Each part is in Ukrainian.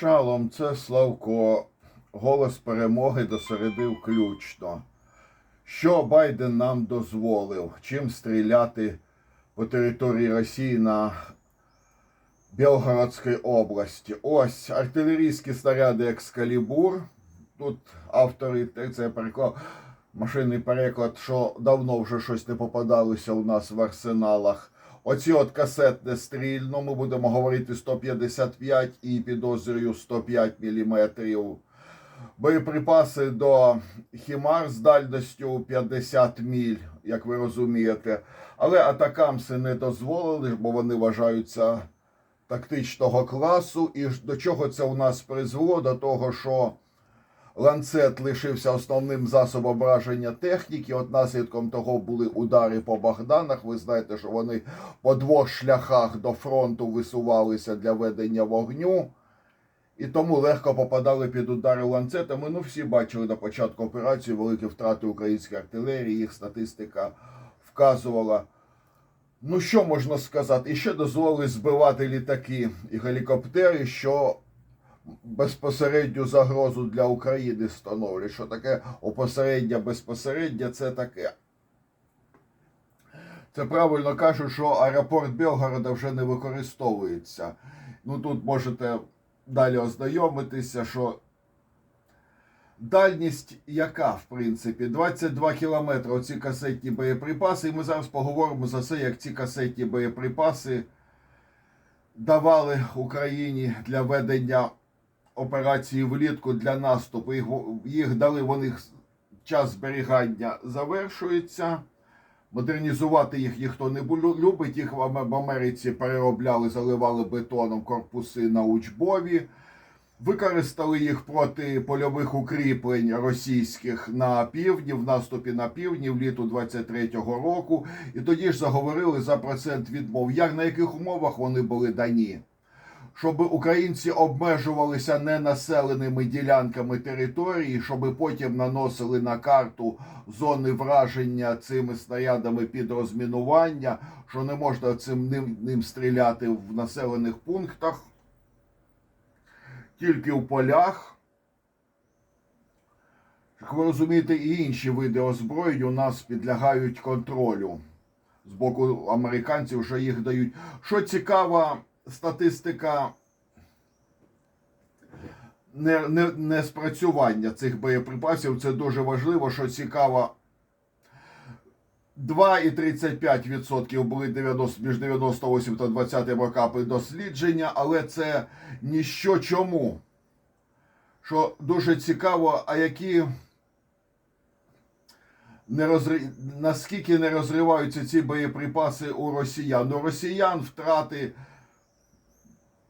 Шалом, це Славко. Голос перемоги досередив ключно. Що Байден нам дозволив? Чим стріляти по території Росії на Білгородській області? Ось артилерійські снаряди Екскалібур. Тут автори це переклав машинний переклад, що давно вже щось не попадалося у нас в арсеналах. Оці от касетне стрільно, ми будемо говорити 155 і підозрюю 105 мм. Боєприпаси до Хімар з дальністю 50 міль, як ви розумієте. Але атакамси не дозволили, бо вони вважаються тактичного класу. І до чого це у нас призвело? До того, що ланцет лишився основним засобом враження техніки. От наслідком того були удари по Богданах. Ви знаєте, що вони по двох шляхах до фронту висувалися для ведення вогню. І тому легко попадали під удари ланцетами. Ну, всі бачили на початку операції великі втрати української артилерії, їх статистика вказувала. Ну, що можна сказати? І ще дозволили збивати літаки і гелікоптери, що безпосередню загрозу для України становлять. Що таке опосередньо, безпосередньо це таке. Це правильно кажуть, що аеропорт Білгорода вже не використовується. Ну тут можете далі ознайомитися, що дальність яка, в принципі, 22 кілометри оці касетні боєприпаси. І ми зараз поговоримо за це, як ці касетні боєприпаси давали Україні для ведення операції влітку для наступу. Їх, їх дали вони час зберігання завершується. Модернізувати їх ніхто не любить. Їх в Америці переробляли, заливали бетоном корпуси на учбові. Використали їх проти польових укріплень російських на півдні, в наступі на півдні вліту 23-го року. І тоді ж заговорили за процент відмов. Як на яких умовах вони були дані? Щоб українці обмежувалися ненаселеними ділянками території, щоб потім наносили на карту зони враження цими снарядами під розмінування, що не можна цим ним, ним стріляти в населених пунктах, тільки в полях. Як ви розумієте, і інші види озброєнь у нас підлягають контролю. З боку американців вже їх дають. Що цікава статистика не, не, не спрацювання цих боєприпасів, це дуже важливо, що цікаво. 2,35% були 90, між 98 та 20 роками дослідження, але це ніщо чому. Що дуже цікаво, а які не розри... наскільки не розриваються ці боєприпаси у росіян. У росіян втрати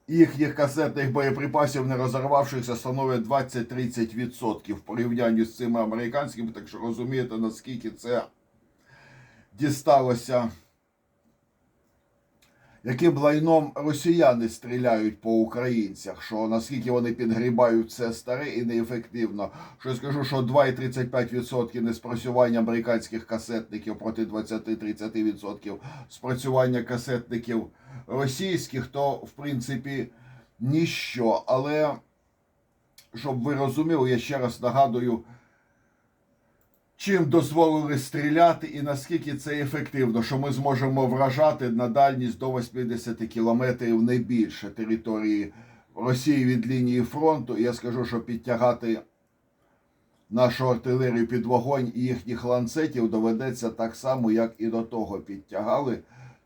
їхніх касетних боєприпасів, не розірвавшихся, становить 20-30% в порівнянні з цими американськими. Так що розумієте, наскільки це дісталося, яким лайном росіяни стріляють по українцях, що наскільки вони підгрібають це старе і неефективно. Що я скажу, що 2,35% неспрацювання американських касетників проти 20-30% спрацювання касетників російських, то в принципі ніщо. Але щоб ви розуміли, я ще раз нагадую, чим дозволили стріляти і наскільки це ефективно, що ми зможемо вражати на дальність до 80 кілометрів не більше території Росії від лінії фронту. Я скажу, що підтягати нашу артилерію під вогонь і їхніх ланцетів доведеться так само, як і до того підтягали.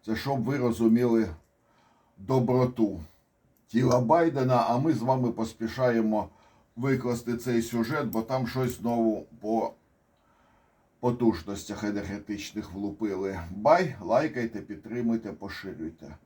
Це щоб ви розуміли доброту тіла Байдена, а ми з вами поспішаємо викласти цей сюжет, бо там щось знову по потужностях енергетичних влупили. Бай, лайкайте, підтримуйте, поширюйте.